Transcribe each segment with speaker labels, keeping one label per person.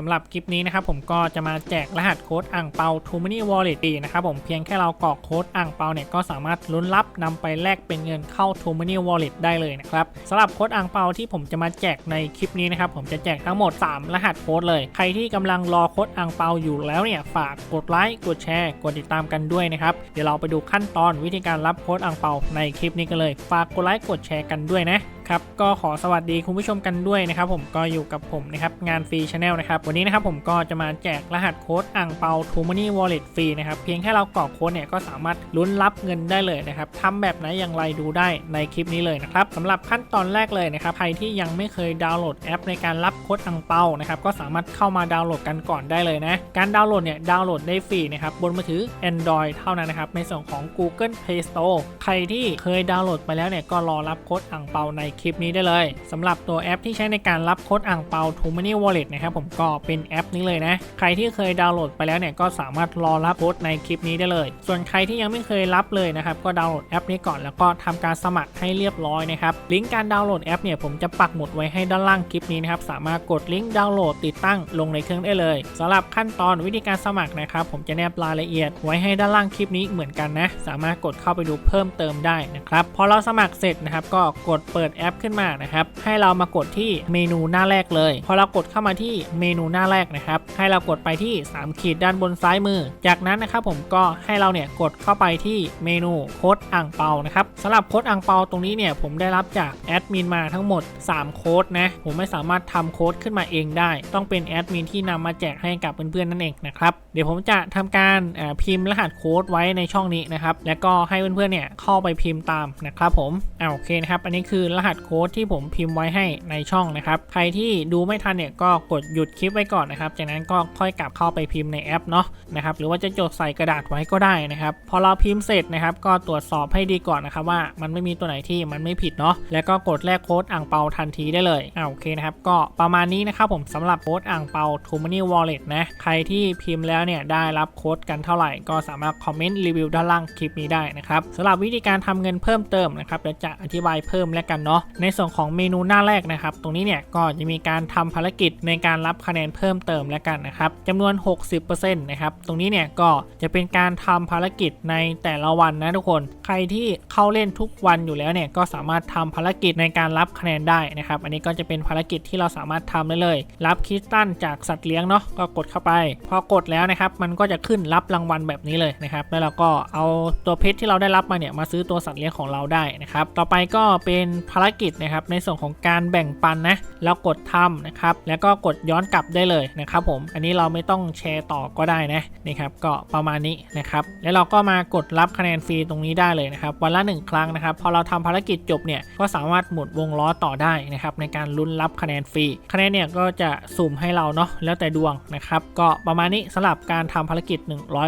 Speaker 1: สำหรับคลิปนี้นะครับผมก็จะมาแจกรหัสโค้ดอ่างเปา t o m o n y Wallet ดีนะครับผมเพียงแค่เรากรอกโค้ดอ่างเปาเนี่ยก็สามารถลุ้นรับนำไปแลกเป็นเงินเข้า t o m o n y Wallet ได้เลยนะครับสำหรับโค้ดอ่างเปาที่ผมจะมาแจกในคลิปนี้นะครับผมจะแจกทั้งหมด 3 รหัสโค้ดเลย ใครที่กำลังรอโค้ดอ่างเปาอยู่แล้วเนี่ยฝากกดไลค์กดแชร์กดติดตามกันด้วยนะครับเดี๋ยวเราไปดูขั้นตอนวิธีการรับโค้ดอ่างเปาในคลิปนี้กันเลย ฝากกดไลค์กดแชร์กันด้วยนะ ครับก็ขอสวัสดีคุณผู้ชมกันด้วยนะครับผมก็อยู่กับผมนะครับงานฟรีชาแนลนะครับวันนี้นะครับผมก็จะมาแจกรหัสโค้ดอ่างเปา t o m o n y Wallet ฟรีนะครับเพียงแค่เรากรอกโค้ดเนี่ยก็สามารถลุ้นรับเงินได้เลยนะครับทำแบบไหนอย่างไรดูได้ในคลิปนี้เลยนะครับสำหรับขั้นตอนแรกเลยนะครับใครที่ยังไม่เคยดาวน์โหลดแอป ในการรับโค้ดอ่างเปานะครับก็สามารถเข้ามาดาวน์โหลดกันก่อนได้เลยนะการดาวน์โหลดเนี่ยดาวน์โหลดได้ฟรีนะครับบนมือถือ Android เท่านั้นนะครับในส่วนของ Google Play Store ใครที่เคยดาวน์โหลดไปแล้วเนี่ยก็รอรับโค้ดอ่างเปาในคลิปนี้ได้เลยสำหรับตัวแอปที่ใช้ในการรับโค้ดอ่างเปา t o m o n y Wallet นะครับผมก็เป็นแอปนี้เลยนะ ใครที่เคยดาวน์โหลดไปแล้วเนี่ยก็สามารถรอรับโค้ดในคลิปนี้ได้เลย ส่วนใครที่ยังไม่เคยรับเลยนะครับก็ดาวน์โหลดแอปนี้ก่อนแล้วก็ทำการสมัครให้เรียบร้อยนะครับลิงก์การดาวน์โหลดแอปเนี่ยผมจะปักหมุดไว้ให้ด้านล่างคลิปนี้นะครับสามารถกดลิงก์ดาวน์โหลดติดตั้งลงในเครื่องได้เลยสำหรับขั้นตอนวิธีการสมัครนะครับผมจะแนบรายละเอียดไว้ให้ด้านล่างคลิปนี้เหมือนกันนะ สามารถกดเข้าไปดูเพิ่มเติมได้นะครับพอเราสมัครเสร็จนะครับก็กดเปิดแอปขึ้นมานะครับ ให้เรามากดที่เมนูหน้าแรกเลยพอเรากดเข้ามาที่เมนูหน้าแรกนะครับ ให้เรากดไปที่ 3 ขีดด้านบนซ้ายมือ จากนั้นนะครับผมก็ให้เราเนี่ยกดเข้าไปที่เมนูโค้ดอ่างเปานะครับสำหรับโค้ดอ่างเปาตรงนี้เนี่ยผมได้รับจากแอดมินมาทั้งหมด 3 โค้ดนะผมไม่สามารถทำโค้ดขึ้นมาเองได้ ต้องเป็นแอดมินที่นำมาแจกให้กับเพื่อนๆนั่นเองนะครับเดี๋ยวผมจะทำการพิมพ์รหัสโค้ดไว้ในช่องนี้นะครับแล้วก็ให้เพื่อนๆเนี่ยเข้าไปพิมพ์ตามนะครับผมอ่าโอเคนะครับอันนี้คือรหัสโค้ดที่ผมพิมพ์ไว้ให้ในช่องนะครับ ใครที่ดูไม่ทันเนี่ยก็กดหยุดคลิปไว้ก่อนนะครับ จากนั้นก็ค่อยกลับเข้าไปพิมพ์ในแอปเนาะนะครับ หรือว่าจะจดใส่กระดาษไว้ก็ได้นะครับ พอเราพิมพ์เสร็จนะครับ ก็ตรวจสอบให้ดีก่อนนะครับว่ามันไม่มีตัวไหนที่มันไม่ผิดเนาะ แล้วก็กดแลกโค้ดอ่างเปาทันทีได้เลยอ่าโอเคนะครับ ก็ประมาณนี้นะครับผมสำหรับโค้ดอ่างเปา t o m o n y Wallet นะ ใครที่พิมพ์แล้วเนี่ยได้รับโค้ดกันเท่าไหร่ ก็สามารถคอมเมนต์รีวิวด้านล่างคลิปนี้ได้นะครับสำหรับวิธีการทำเงินเพิ่มเติมนะครับเดี๋ยวจะอธิบายเพิ่มแล้วกันเนาะในส่วนของเมนูหน้าแรกนะครับ ตรงนี้เนี่ยก็จะมีการทำภารกิจในการรับคะแนนเพิ่มเติมแล้วกันนะครับจำนวน 60%นะครับ ตรงนี้เนี่ยก็จะเป็นการทำภารกิจในแต่ละวันนะทุกคน ใครที่เข้าเล่นทุกวันอยู่แล้วเนี่ยก็สามารถทำภารกิจในการรับคะแนนได้นะครับ อันนี้ก็จะเป็นภารกิจที่เราสามารถทำได้เลย รับคริสตัลจากสัตว์เลี้ยงเนาะก็กดเข้าไป พอกดแล้วนะครับ มันก็จะขึ้นรับรางวัลแบบนี้เลยนะครับ แล้วเราก็เอาตัวเพชรที่เราได้รับมาเนี่ยมาซื้อตัวสัตว์เลี้ยงของเราได้นะครับ ต่อไปก็เป็นภารกิจนะครับในส่วนของการแบ่งปันนะแล้วกดทำนะครับแล้วก็กดย้อนกลับได้เลยนะครับผมอันนี้เราไม่ต้องแชร์ต่อก็ได้นะนี่ครับก็ประมาณนี้นะครับแล้วเราก็มากดรับคะแนนฟรีตรงนี้ได้เลยนะครับวันละหนึ่งครั้งนะครับพอเราทำภารกิจจบเนี่ยก็สามารถหมุนวงล้อต่อได้นะครับในการลุ้นรับคะแนนฟรีคะแนนเนี่ยก็จะสุ่มให้เราเนาะแล้วแต่ดวงนะครับก็ประมาณนี้สำหรับการทำภารกิจ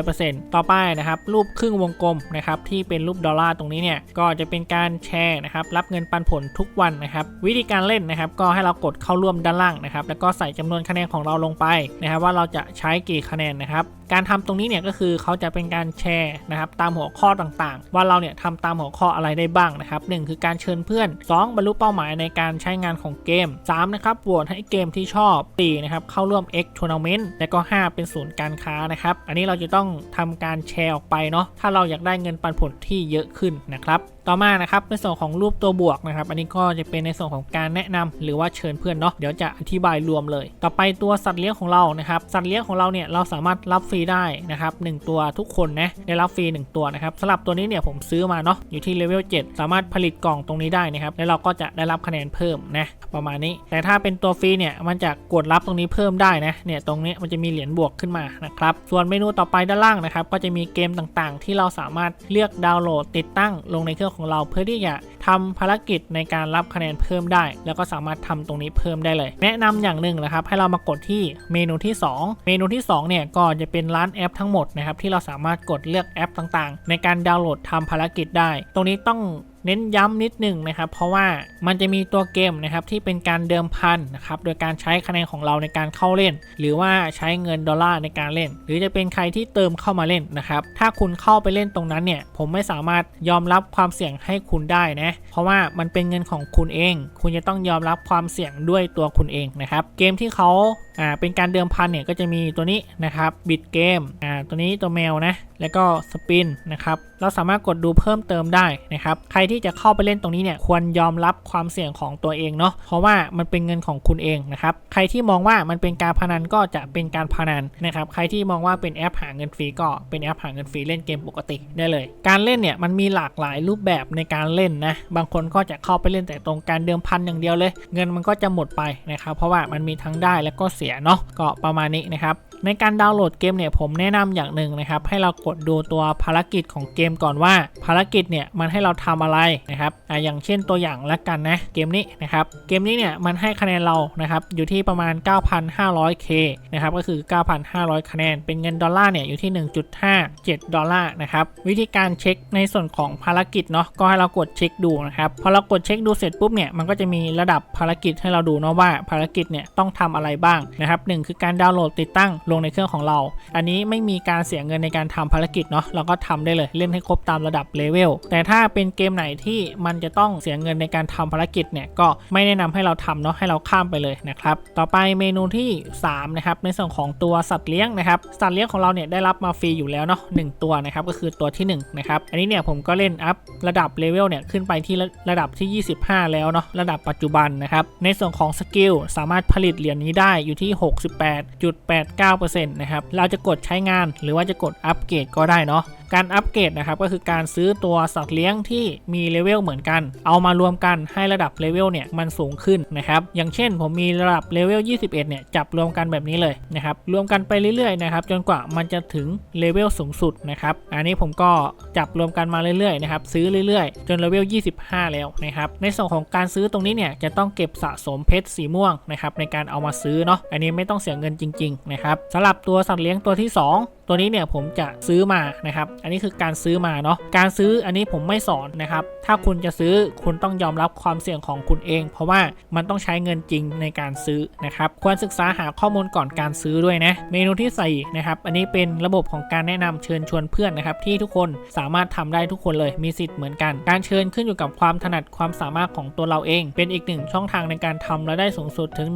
Speaker 1: 100%ต่อไปนะครับรูปครึ่งวงกลมนะครับที่เป็นรูปดอลลาร์ตรงนี้เนี่ยก็จะเป็นการแชร์นะครับรับเงินปันผลทุกวันนะครับ วิธีการเล่นนะครับ ก็ให้เรากดเข้าร่วมด้านล่างนะครับ แล้วก็ใส่จำนวนคะแนนของเราลงไปนะครับว่าเราจะใช้กี่คะแนนนะครับการทำตรงนี้เนี่ยก็คือเขาจะเป็นการแชร์นะครับตามหัวข้อต่างๆ ว่าเราเนี่ยทำตามหัวข้ออะไรได้บ้างนะครับหคือการเชิญเพื่อน 2 บรรลุเป้าหมายในการใช้งานของเกม 3 นะครับโหวตให้เกมที่ชอบ4นะครับเข้าร่วม X Tournament และก็ 5 เป็นศูนย์การค้านะครับ อันนี้เราจะต้องทำการแชร์ออกไปเนาะถ้าเราอยากได้เงินปันผลที่เยอะขึ้นนะครับ ต่อมานะครับในส่วนของรูปตัวบวกนะครับ อันนี้ก็จะเป็นในส่วนของการแนะนำหรือว่าเชิญเพื่อนเนาะเดี๋ยวจะอธิบายรวมเลย ต่อไปตัวสัตว์เลี้ยงของเรานะครับสัตว์เลี้ยงของเราเนี่ยเราสามารถรับฟรีได้นะครับหตัวทุกคนนะได้รับฟรี1ตัวนะครับสำหรับตัวนี้เนี่ยผมซื้อมาเนาะอยู่ที่เลเวล7สามารถผลิตกล่องตรงนี้ได้นะครับแล้วเราก็จะได้รับคะแนนเพิ่มนะประมาณนี้ แต่ถ้าเป็นตัวฟรีเนี่ยมันจะกดรับตรงนี้เพิ่มได้นะเนี่ยตรงนี้มันจะมีเหรียญบวกขึ้นมานะครับส่วนเมนูต่อไปด้านล่างนะครับก็จะมีเกมต่างๆ ที่เราสามารถเลือกดาวน์โหลดติดตั้งลงในเครื่องของเราเพื่อที่จะทำภารกิจในการรับคะแนนเพิ่มได้ แล้วก็สามารถทำตรงนี้เพิ่มได้เลย แนะนำอย่างหนึ่งนะครับ ให้เรามากดที่เมนูที่ 2 เมนูที่2เนี่ยก็จะเป็นร้านแอปทั้งหมดนะครับที่เราสามารถกดเลือกแอปต่างๆ ในการดาวน์โหลดทำภารกิจได้ ตรงนี้ต้อง เน้นย้ำนิดหนึ่งนะครับ เพราะว่ามันจะมีตัวเกมนะครับที่เป็นการเดิมพันนะครับโดยการใช้คะแนนของเราในการเข้าเล่น หรือว่าใช้เงินดอลลาร์ในการเล่น หรือจะเป็นใครที่เติมเข้ามาเล่นนะครับถ้าคุณเข้าไปเล่นตรงนั้นเนี่ยผมไม่สามารถยอมรับความเสี่ยงให้คุณได้นะเพราะว่ามันเป็นเงินของคุณเอง คุณจะต้องยอมรับความเสี่ยงด้วยตัวคุณเองนะครับเกมที่เขา อ่าเป็นการเดิมพันเนี่ยก็จะมีตัวนี้นะครับบิดเกมอ่าตัวนี้ตัวแมวนะแล้วก็สปินนะครับเราสามารถกดดูเพิ่มเติมได้นะครับใครที่จะเข้าไปเล่นตรงนี้เนี่ยควรยอมรับความเสี่ยงของตัวเองเนาะเพราะว่ามันเป็นเงินของคุณเองนะครับใครที่มองว่ามันเป็นการพนันก็จะเป็นการพนันนะครับใครที่มองว่าเป็นแอปหาเงินฟรีก็เป็นแอปหาเงินฟรีเล่นเกมปกติได้เลย การเล่นเนี่ยมันมีหลากหลายรูปแบบในการเล่นนะบางคนก็จะเข้าไปเล่นแต่ตรงการเดิมพันอย่างเดียวเลย เงินมันก็จะหมดไปนะครับเพราะว่ามันมีทั้งได้และก็เสียเนาะก็ประมาณนี้นะครับ ในการดาวน์โหลดเกมเนี่ยผมแนะนำอย่างหนึ่งนะครับ ให้เรากดดูตัวภารกิจของเกมก่อนว่า ภารกิจเนี่ยมันให้เราทำอะไรนะครับอ่าอย่างเช่นตัวอย่างละกันนะเกมนี้นะครับเกมนี้เนี่ยมันให้คะแนนเรานะครับอยู่ที่ประมาณ 9,500k นะครับก็คือ 9,500 คะแนน เป็นเงินดอลลาร์เนี่ยอยู่ที่ 1.57 ดอลลาร์นะครับวิธีการเช็คในส่วนของภารกิจเนาะก็ให้เรากดเช็คดูนะครับพอเรากดเช็คดูเสร็จปุ๊บเนี่ยมันก็จะมีระดับภารกิจให้เราดูเนาะว่าภารกิจเนี่ยต้องทำอะไรบ้างนะครับหนึ่งคือการดาวน์โหลดติดตั้งลงในเครื่องของเรา อันนี้ไม่มีการเสียเงินในการทำภารกิจเนาะเราก็ทำได้เลยเล่นให้ครบตามระดับเลเวลแต่ถ้าเป็นเกมไหนที่มันจะต้องเสียเงินในการทำภารกิจเนี่ยก็ไม่แนะนำให้เราทำเนาะให้เราข้ามไปเลยนะครับต่อไปเมนูที่3นะครับในส่วนของตัวสัตว์เลี้ยงนะครับสัตว์เลี้ยงของเราเนี่ยได้รับมาฟรีอยู่แล้วเนาะหนึ่งตัวนะครับก็คือตัวที่1นะครับอันนี้เนี่ยผมก็เล่นอัพระดับเลเวลเนี่ยขึ้นไปที่ระระดับที่ 25 แล้วเนาะระดับปัจจุบันนะครับในส่วนของสกิลสามารถผลิตเหรียญนี้ได้อยู่ที่ 68.89%นะครับ เราจะกดใช้งานหรือว่าจะกดอัปเกรดก็ได้เนาะ การอัปเกรดนะครับก็คือการซื้อตัวสัตว์เลี้ยงที่มีเลเวลเหมือนกัน เอามารวมกันให้ระดับเลเวลเนี่ยมันสูงขึ้นนะครับอย่างเช่น ผมมีระดับเลเวล21 เนี่ยจับรวมกันแบบนี้เลยนะครับรวมกันไปเรื่อยๆนะครับจนกว่ามันจะถึงเลเวลสูงสุดนะครับอันนี้ผมก็จับรวมกันมาเรื่อยๆนะครับซื้อเรื่อยๆ จนเลเวล25 แล้วนะครับในส่วนของการซื้อตรงนี้เนี่ยจะต้องเก็บสะสมเพชรสีม่วงนะครับในการเอามาซื้อเนาะอันนี้ไม่ต้องเสียเงินจริงๆนะครับสำหรับตัวสัตว์เลี้ยงตัวที่ 2 ตัวนี้เนี่ยผมจะซื้อมานะครับ อันนี้คือการซื้อมาเนาะ การซื้ออันนี้ผมไม่สอนนะครับ ถ้าคุณจะซื้อคุณต้องยอมรับความเสี่ยงของคุณเอง เพราะว่ามันต้องใช้เงินจริงในการซื้อนะครับ ควรศึกษาหาข้อมูลก่อนการซื้อด้วยนะ เมนูที่สี่นะครับ อันนี้เป็นระบบของการแนะนำเชิญชวนเพื่อนนะครับที่ทุกคนสามารถทำได้ทุกคนเลยมีสิทธิ์เหมือนกัน การเชิญขึ้นอยู่กับความถนัดความสามารถของตัวเราเอง เป็นอีกหนึ่งช่องทางในการทำรายได้สูงสุดถึง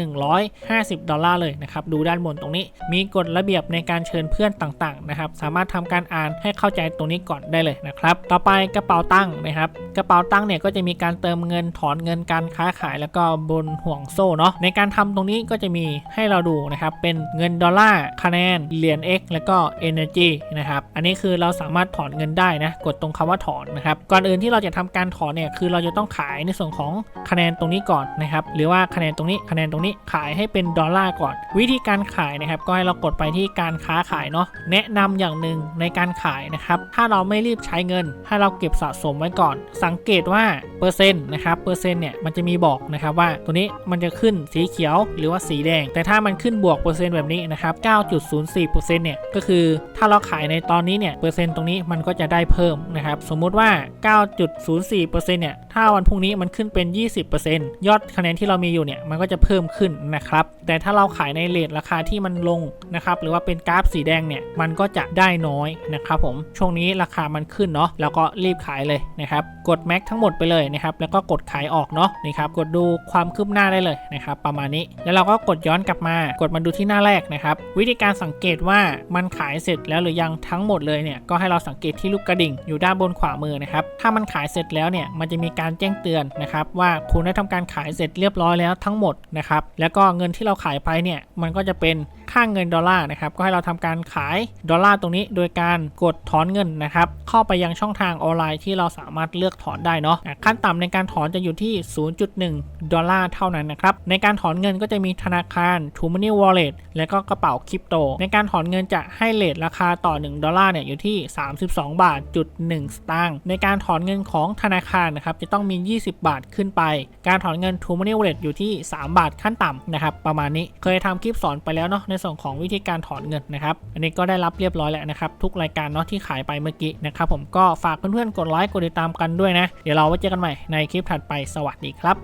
Speaker 1: 150 ดอลลาร์เลยนะครับดูด้านบนตรงนี้ มีกฎระเบียบในการเชิญเพื่อนต่างๆนะครับ สามารถทำการอ่านให้เข้าใจตรงนี้ก่อนได้เลยนะครับ ต่อไปกระเป๋าตังค์นะครับ กระเป๋าตังค์เนี่ยก็จะมีการเติมเงินถอนเงินการค้าขายแล้วก็บนห่วงโซ่เนาะในการทำตรงนี้ก็จะมีให้เราดูนะครับเป็นเงินดอลลาร์คะแนนเหรียญ X แล้วก็ Energy นะครับอันนี้คือเราสามารถถอนเงินได้นะกดตรงคำว่าถอนนะครับก่อนอื่นที่เราจะทำการถอนเนี่ยคือเราจะต้องขายในส่วนของคะแนนตรงนี้ก่อนนะครับหรือว่าคะแนนตรงนี้คะแนนตรงนี้ขายให้เป็นดอลลาร์ก่อน วิธีการขายนะครับก็ให้เรากดไปที่การค้าขายเนาะแนะนำอย่างหนึ่งในการขายนะครับถ้าเราไม่รีบใช้เงิน ให้เราเก็บสะสมไว้ก่อนสังเกตว่าเปอร์เซ็นต์นะครับเปอร์เซ็นต์เนี่ยมันจะมีบอกนะครับว่าตัวนี้มันจะขึ้นสีเขียวหรือว่าสีแดง แต่ถ้ามันขึ้นบวกเปอร์เซ็นต์แบบนี้นะครับ9.04%เนี่ยก็คือถ้าเราขายในตอนนี้เนี่ยเปอร์เซ็นต์ตรงนี้มันก็จะได้เพิ่มนะครับสมมุติว่า 9.04%เนี่ยถ้าวันพรุ่งนี้มันขึ้นเป็น 20%ยอดคะแนนที่เรามีอยู่เนี่ยมันก็จะเพิ่มขึ้นนะครับแต่ถ้าเราขายในเลทราคาที่มันลงนะครับหรือว่าเป็นกราฟสีแดงเนี่ยมันก็จะได้น้อยนะครับผมช่วงนี้ราคามันขึ้นเนาะแล้วก็รีบขายเลยนะครับกดแม็กทั้งหมดไปเลยนะครับแล้วก็กดขายออกเนาะนี่ครับกดดูความคืบหน้าได้เลยนะครับประมาณนี้แล้วเราก็กดย้อนกลับมากดมาดูที่หน้าแรกนะครับวิธีการสังเกตว่ามันขายเสร็จแล้วหรือยังทั้งหมดเลยเนี่ยก็ให้เราสังเกตที่ลูกกระดิ่งอยู่ด้านบนขวามือนะครับถ้ามันขายเสร็จแล้วเนี่ยมันจะมีการแจ้งเตือนนะครับว่าคุณได้ทำการขายเสร็จเรียบร้อยแล้วทั้งหมดนะครับแล้วก็เงินที่เราขายไปเนี่ยมันก็จะเป็นค่าเงินดอลลาร์นะครับก็ให้เราทำการขายดอลลาร์ตรงนี้ โดยการกดถอนเงินนะครับเข้าไปยังช่องทางออนไลน์ที่เราสามารถเลือกถอนได้เนาะขั้นต่ำในการถอนจะอยู่ที่ 0.1 ดอลลาร์เท่านั้นนะครับ ในการถอนเงินก็จะมีธนาคาร t r u Money Wallet และก็กระเป๋าคริปโต ในการถอนเงินจะให้เลทราคาต่อ 1 ดอลลาร์เนี่ยอยู่ที่ 32 บาทจุด1สตางค์ในการถอนเงินของธนาคารนะครับจะต้องมี 20 บาทขึ้นไป การถอนเงิน t r u Money Wallet อยู่ที่ 3 บาทขั้นต่ำนะครับประมาณนี้เคยทำคลิปสอนไปแล้วเนาะในส่วนของวิธีการถอนเงินนะครับอันนี้ก็ได้รับเรียบร้อยแล้วนะครับทุกรายการเนาะที่ขายไปเมื่อกี้นะครับผมก็ฝากเพื่อนๆกดไลค์กดติดตามกันด้วยด้วยนะ เดี๋ยวเราไว้เจอกันใหม่ในคลิปถัดไปสวัสดีครับ